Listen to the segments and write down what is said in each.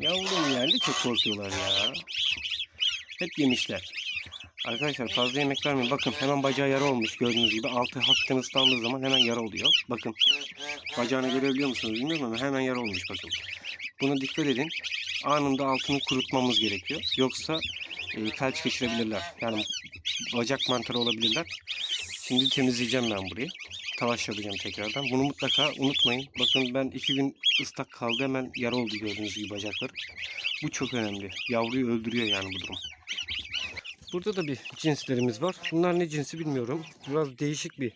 Yavrum geldi çok korkuyorlar ya. Hep yemişler. Arkadaşlar fazla yemek vermeyin. Bakın hemen bacağı yara olmuş gördüğünüz gibi. Altı hafiften ıslandığı zaman hemen yara oluyor. Bakın bacağını görebiliyor musunuz bilmiyorum ama hemen yara olmuş bakın. Buna dikkat edin. Anında altını kurutmamız gerekiyor. Yoksa e, felç geçirebilirler. Yani bacak mantarı olabilirler. Şimdi temizleyeceğim ben burayı. Talaş yapacağım tekrardan. Bunu mutlaka unutmayın. Bakın ben iki gün ıslak kaldı. Hemen yara oldu gördüğünüz gibi bacakları. Bu çok önemli. Yavruyu öldürüyor yani bu durum. Burada da bir cinslerimiz var. Bunlar ne cinsi bilmiyorum. Biraz değişik bir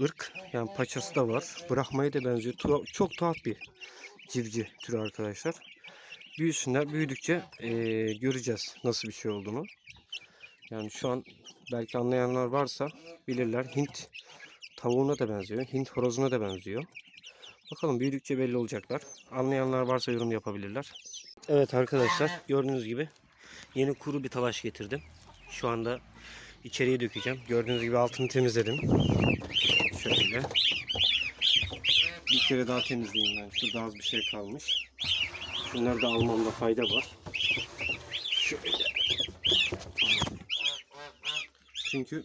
ırk. Yani paçası da var. Bırakmaya da benziyor. Tuha- çok tuhaf bir civciv türü arkadaşlar. Büyüsünler. Büyüdükçe eee, göreceğiz nasıl bir şey olduğunu. Yani şu an belki anlayanlar varsa bilirler. Hint tavuğuna da benziyor. Hint horozuna da benziyor. Bakalım büyüdükçe belli olacaklar. Anlayanlar varsa yorum yapabilirler. Evet arkadaşlar gördüğünüz gibi yeni kuru bir talaş getirdim. Şu anda içeriye dökeceğim. Gördüğünüz gibi altını temizledim. Şöyle. Bir kere daha temizleyeyim ben. Şurada az bir şey kalmış. Şunları da almamda fayda var. Şöyle. Çünkü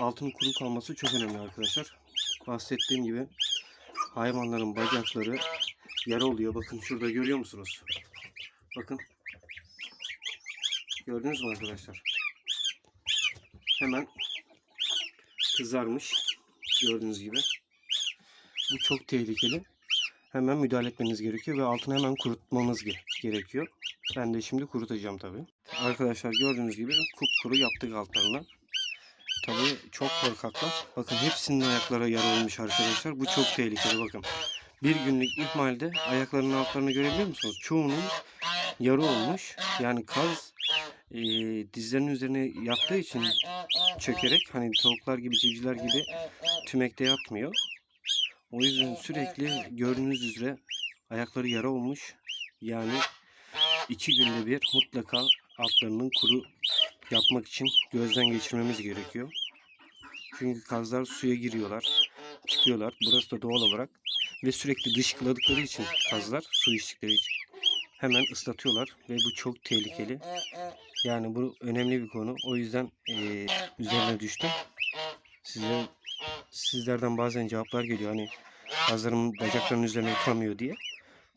altın kuru kalması çok önemli arkadaşlar. Bahsettiğim gibi hayvanların bacakları yara oluyor. Bakın şurada görüyor musunuz? Bakın. Gördünüz mü arkadaşlar? Hemen kızarmış. Gördüğünüz gibi. Bu çok tehlikeli. Hemen müdahale etmeniz gerekiyor ve altını hemen kurutmamız ge- gerekiyor. Ben de şimdi kurutacağım tabii. Arkadaşlar gördüğünüz gibi kupkuru yaptık altlarına. Tabii çok korkaklar. Bakın hepsinin ayaklara yara arkadaşlar. Bu çok tehlikeli bakın. Bir günlük ihmalde ayaklarının altlarını görebiliyor musunuz? Çoğunun yara olmuş. Yani kaz e, dizlerinin üzerine yattığı için çökerek hani tavuklar gibi civcivler gibi tümekte yatmıyor. O yüzden sürekli gördüğünüz üzere ayakları yara olmuş. Yani iki günde bir mutlaka altlarının kuru yapmak için gözden geçirmemiz gerekiyor. Çünkü kazlar suya giriyorlar, çıkıyorlar. Burası da doğal olarak ve sürekli dışkıladıkları için kazlar su içtikleri için hemen ıslatıyorlar ve bu çok tehlikeli. Yani bu önemli bir konu. O yüzden eee, üzerine düştüm. Size sizlerden bazen cevaplar geliyor. Hani kazların bacaklarının üzerine oturamıyor diye.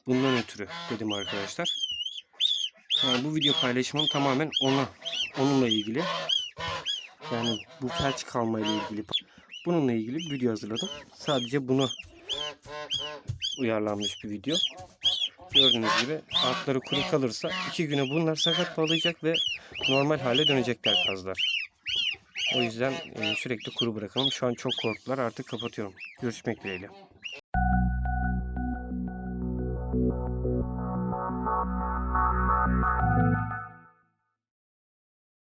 Bundan ötürü dedim arkadaşlar. Yani bu video paylaşımım tamamen ona onunla ilgili. Yani bu felç kalmayla ilgili. Bununla ilgili bir video hazırladım. Sadece bunu uyarlanmış bir video. Gördüğünüz gibi altları kuru kalırsa iki güne bunlar sakat bağlayacak ve normal hale dönecekler kazlar. O yüzden e, sürekli kuru bırakalım. Şu an çok korktular. Artık kapatıyorum. Görüşmek dileğiyle. Thank you.